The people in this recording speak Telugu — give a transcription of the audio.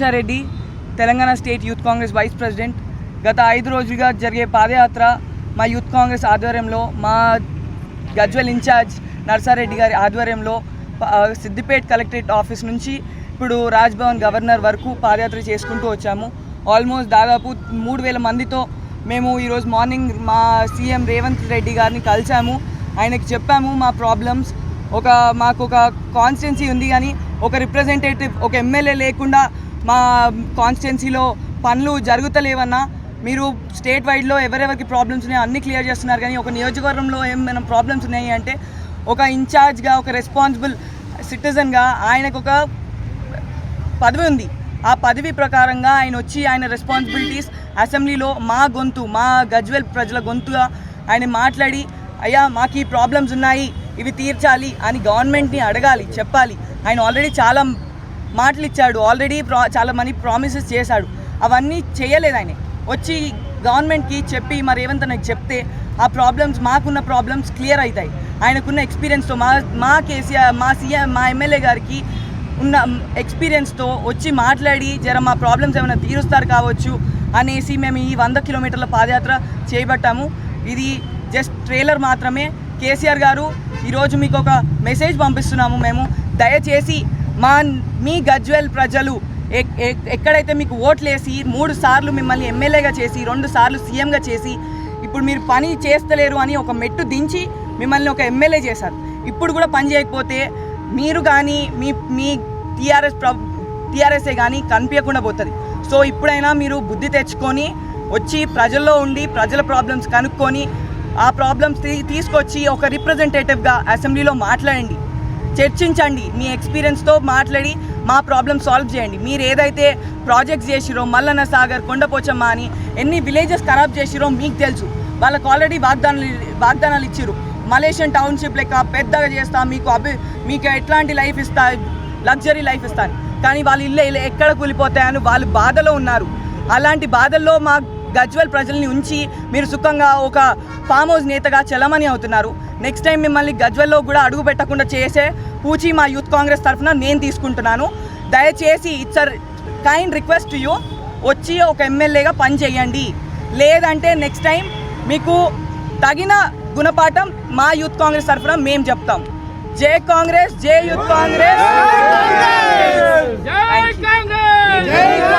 Draksha Reddy Telangana state youth Congress vice president. గత ఐదు రోజులుగా జరిగే పాదయాత్ర మా యూత్ కాంగ్రెస్ ఆధ్వర్యంలో మా గజ్వెల్ ఇన్ఛార్జ్ నర్సారెడ్డి గారి ఆధ్వర్యంలో సిద్దిపేట్ కలెక్టరేట్ ఆఫీస్ నుంచి ఇప్పుడు రాజ్భవన్ గవర్నర్ వరకు పాదయాత్ర చేసుకుంటూ వచ్చాము. ఆల్మోస్ట్ దాదాపు మూడు వేల మందితో మేము ఈరోజు మార్నింగ్ మా సీఎం రేవంత్ రెడ్డి గారిని కలిసాము ఆయనకి చెప్పాము మా ప్రాబ్లమ్స్. ఒక మాకు ఒక కాన్స్టిట్యున్సీ ఉంది కానీ ఒక రిప్రజెంటేటివ్ ఒక ఎమ్మెల్యే లేకుండా మా కాన్స్టిట్యున్సీలో పనులు జరుగుతలేవన్నా మీరు స్టేట్ వైడ్లో ఎవరెవరికి ప్రాబ్లమ్స్ ఉన్నాయో అన్ని క్లియర్ చేస్తున్నారు. కానీ ఒక నియోజకవర్గంలో ఏమైనా ప్రాబ్లమ్స్ ఉన్నాయి అంటే ఒక ఇన్ఛార్జ్గా ఒక రెస్పాన్సిబుల్ సిటిజన్గా ఆయనకు ఒక పదవి ఉంది. ఆ పదవి ప్రకారంగా ఆయన వచ్చి ఆయన రెస్పాన్సిబిలిటీస్ అసెంబ్లీలో మా గొంతు మా గజ్వెల్ ప్రజల గొంతుగా ఆయన మాట్లాడి అయ్యా మాకు ఈ ప్రాబ్లమ్స్ ఉన్నాయి ఇవి తీర్చాలి అని గవర్నమెంట్ని అడగాలి చెప్పాలి. ఆయన ఆల్రెడీ చాలా మాటలు ఇచ్చాడు ఆల్రెడీ ప్రా చాలా మనీ ప్రామిసెస్ చేశాడు. అవన్నీ చేయలేదు ఆయన. వచ్చి గవర్నమెంట్కి చెప్పి మరి రేవంత్ నాకు చెప్తే ఆ ప్రాబ్లమ్స్ మాకున్న ప్రాబ్లమ్స్ క్లియర్ అవుతాయి ఆయనకున్న ఎక్స్పీరియన్స్తో మా మా కేసీఆర్ మా సీఎం మా ఎమ్మెల్యే గారికి ఉన్న ఎక్స్పీరియన్స్తో వచ్చి మాట్లాడి జర మా ప్రాబ్లమ్స్ ఏమైనా తీరుస్తారు కావచ్చు అనేసి మేము ఈ వంద కిలోమీటర్ల పాదయాత్ర చేపట్టాము. ఇది జస్ట్ ట్రైలర్ మాత్రమే. కేసీఆర్ గారు ఈరోజు మీకు ఒక మెసేజ్ పంపిస్తున్నాము మేము. దయచేసి మా మీ గజ్వెల్ ప్రజలు ఎక్- ఎక్కడైతే మీకు ఓట్లేసి మూడు సార్లు మిమ్మల్ని ఎమ్మెల్యేగా చేసి రెండు సార్లు సీఎంగా చేసి ఇప్పుడు మీరు పని చేస్తలేరు అని ఒక మెట్టు దించి మిమ్మల్ని ఒక ఎమ్మెల్యే చేశారు. ఇప్పుడు కూడా పని చేయకపోతే మీరు కానీ మీ మీ టీఆర్ఎస్ ప్ర టీఆర్ఎస్ఏ కానీ కనిపించకుండా పోతుంది. సో ఇప్పుడైనా మీరు బుద్ధి తెచ్చుకొని వచ్చి ప్రజల్లో ఉండి ప్రజల ప్రాబ్లమ్స్ కనుక్కొని ఆ ప్రాబ్లమ్స్ తీసుకొచ్చి ఒక రిప్రజెంటేటివ్గా అసెంబ్లీలో మాట్లాడండి. చర్చించండి మీ ఎక్స్పీరియన్స్తో మాట్లాడి మా ప్రాబ్లం సాల్వ్ చేయండి. మీరు ఏదైతే ప్రాజెక్ట్స్ చేసిరో మల్లన్న సాగర్ కొండపోచమ్మ అని ఎన్ని విలేజెస్ ఖరాబ్ చేసిరో మీకు తెలుసు. వాళ్ళకు ఆల్రెడీ వాగ్దానాలు వాగ్దానాలు ఇచ్చారు మలేషియన్ టౌన్షిప్ లెక్క పెద్దగా చేస్తా మీకు అభి మీకు ఎట్లాంటి లైఫ్ ఇస్తా లగ్జరీ లైఫ్ ఇస్తాను. కానీ వాళ్ళ ఇల్లు ఇలా ఎక్కడ కూలిపోతాయని వాళ్ళు బాధలో ఉన్నారు. అలాంటి బాధల్లో మా గజ్వల్ ప్రజల్ని ఉంచి మీరు సుఖంగా ఒక ఫామ్ హౌస్ నేతగా చలమని అవుతున్నారు. నెక్స్ట్ టైం మిమ్మల్ని గజ్వల్లో కూడా అడుగు పెట్టకుండా చేసే పూచి మా యూత్ కాంగ్రెస్ తరఫున నేను తీసుకుంటున్నాను. దయచేసి ఇట్స్ కైండ్ రిక్వెస్ట్ యూ వచ్చి ఒక ఎమ్మెల్యేగా పనిచేయండి. లేదంటే నెక్స్ట్ టైం మీకు తగిన గుణపాఠం మా యూత్ కాంగ్రెస్ తరఫున మేము చెప్తాం. జై కాంగ్రెస్ జై యూత్ కాంగ్రెస్.